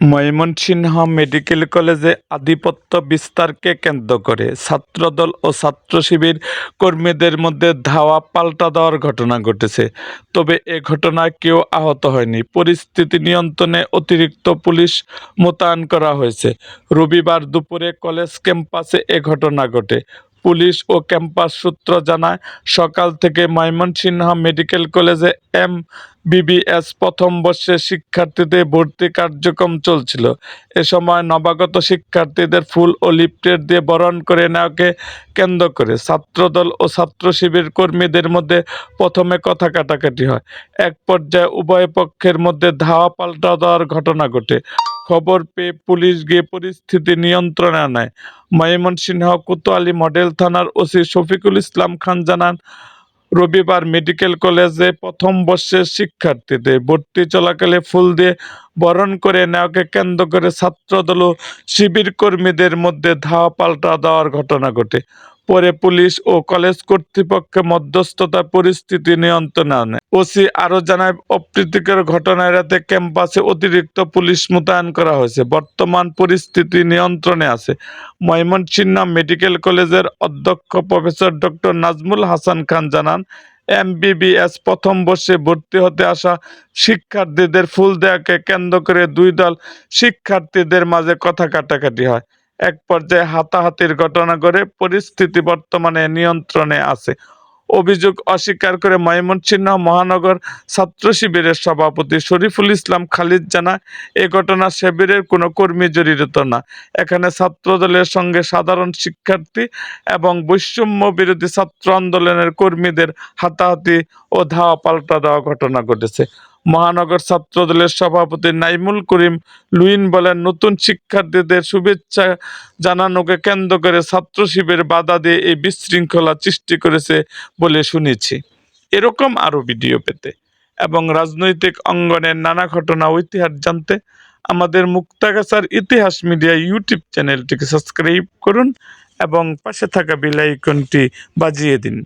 Mymensingh medical কলেজে আধিপত্য বিস্তারকে কেন্দ্র করে ছাত্রদল ও ছাত্র শিবির কর্মীদের মধ্যে ধাওয়া পাল্টা দেওয়ার ঘটনা ঘটেছে। তবে এ ঘটনায় কেউ আহত হয়নি। পরিস্থিতি নিয়ন্ত্রণে অতিরিক্ত পুলিশ মোতায়েন করা হয়েছে। রবিবার দুপুরে কলেজ ক্যাম্পাসে এ ঘটনা ঘটে। পুলিশ ও ক্যাম্পাস সূত্র জানায়, সকাল থেকে ময়মনসিংহ মেডিকেল কলেজে এম বিবিএস প্রথম বর্ষের শিক্ষার্থীদের ভর্তি কার্যক্রম চলছিল। এ সময় নবাগত শিক্ষার্থীদের ফুল ও লিফলেট দিয়ে বরণ করে নেওয়াকে কেন্দ্র করে ছাত্রদল ও ছাত্র শিবির কর্মীদের মধ্যে প্রথমে কথা কাটাকাটি হয়। এক পর্যায়ে উভয় পক্ষের মধ্যে ধাওয়া পাল্টা দেওয়ার ঘটনা ঘটে। খবর পেয়ে পুলিশ গিয়ে পরিস্থিতি নিয়ন্ত্রণে আনায়। ময়মনসিংহ কোতোয়ালি মডেল থানার ওসি শফিকুল ইসলাম খান জানান, রবিবার মেডিকেল কলেজে প্রথম বর্ষের শিক্ষার্থীদের ভর্তি চলাকালে ফুল দিয়ে বরণ করে নেওয়াকে কেন্দ্র করে ছাত্রদল ও শিবির কর্মীদের মধ্যে ধাওয়া পাল্টা দেওয়ার ঘটনা ঘটে। পরে পুলিশ ও কলেজ কর্তৃপক্ষের মধ্যস্থতায় পরিস্থিতি নিয়ন্ত্রণে আনে। ওসি আরও জানায়, অপ্রীতিকর ঘটনা এড়াতে ক্যাম্পাসে অতিরিক্ত পুলিশ মোতায়েন করা হয়েছে। বর্তমান পরিস্থিতি নিয়ন্ত্রণে আছে। ময়মনসিংহ মেডিকেল কলেজের অধ্যক্ষ প্রফেসর ডক্টর নাজমুল হাসান খান জানান, এমবিবিএস প্রথম বর্ষে ভর্তি হতে আসা শিক্ষার্থীদের ফুল দেওয়াকে কেন্দ্র করে দুই দল শিক্ষার্থীদের মাঝে কথা কাটাকাটি হয়। এক পর্যায়ে হাতাহাতির ঘটনা ঘটে, পরিস্থিতি বর্তমানে নিয়ন্ত্রণে আছে। অভিযোগ অস্বীকার করে ময়মনসিংহ মহানগর ছাত্র শিবিরের সভাপতি শরীফুল ইসলাম খালিদ জানা, এ ঘটনা শিবিরের কোনো কর্মী জড়িত না। এখানে ছাত্রদলের সঙ্গে সাধারণ শিক্ষার্থী এবং বৈষম্য বিরোধী ছাত্র আন্দোলনের কর্মীদের হাতাহাতি ও ধাওয়া পাল্টা দেওয়া ঘটনা ঘটেছে। মহানগর ছাত্রদলের সভাপতি নাইমুল করিম লুইন বলেন, নতুন শিক্ষার্থীদের শুভেচ্ছা জানানোকে কেন্দ্র করে ছাত্র শিবির বাধা দিয়ে এই বিশৃঙ্খলা সৃষ্টি করেছে বলে শুনেছি। এরকম আরও ভিডিও পেতে এবং রাজনৈতিক অঙ্গনের নানা ঘটনা ইতিহাস জানতে আমাদের মুক্তাগাছার ইতিহাস মিডিয়া ইউটিউব চ্যানেলটিকে সাবস্ক্রাইব করুন এবং পাশে থাকা বেল আইকনটি বাজিয়ে দিন।